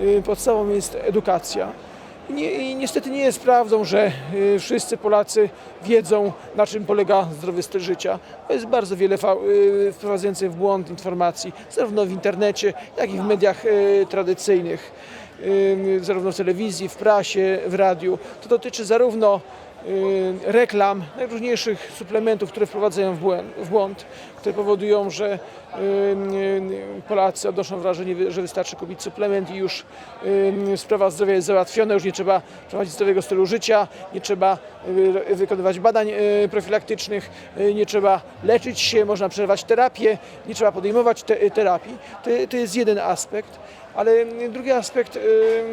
y, podstawą jest edukacja. I nie, I niestety nie jest prawdą, że y, wszyscy Polacy wiedzą, na czym polega zdrowy styl życia. Jest bardzo wiele y, wprowadzających w błąd informacji, zarówno w internecie, jak i w mediach tradycyjnych, zarówno w telewizji, w prasie, w radiu. To dotyczy zarówno reklam, najróżniejszych suplementów, które wprowadzają w błąd które powodują, że Polacy odnoszą wrażenie, że wystarczy kupić suplement i już sprawa zdrowia jest załatwiona, już nie trzeba prowadzić zdrowego stylu życia, nie trzeba y, wykonywać badań y, profilaktycznych, y, nie trzeba leczyć się, można przerwać terapię, nie trzeba podejmować te, terapii. To, to jest jeden aspekt. Ale drugi aspekt y,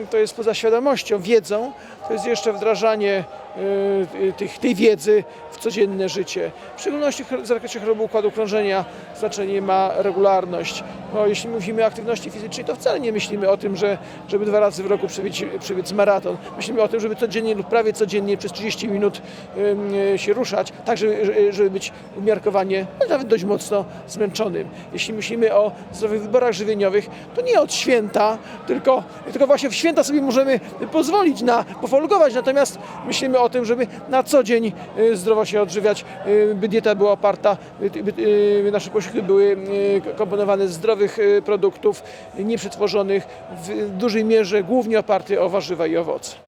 to jest poza świadomością, wiedzą, to jest jeszcze wdrażanie y, tych, tej wiedzy w codzienne życie. W szczególności w zakresie choroby układu krążenia znaczenie ma regularność. Bo jeśli mówimy o aktywności fizycznej, to wcale nie myślimy o tym, że, żeby dwa razy w roku przebiec, przebiec maraton. Myślimy o tym, żeby codziennie lub prawie codziennie przez 30 minut y, się ruszać, tak żeby, żeby być umiarkowanie, no, nawet dość mocno zmęczonym. Jeśli myślimy o zdrowych wyborach żywieniowych, to nie od święta, tylko, tylko właśnie w święta sobie możemy pozwolić na pofolgować, natomiast myślimy o tym, żeby na co dzień y, zdrowo się odżywiać, y, by dieta była oparta, by, by y, nasze posiłki były y, komponowane z zdrowych y, produktów, nieprzetworzonych, w dużej mierze głównie oparte o warzywa i owoce.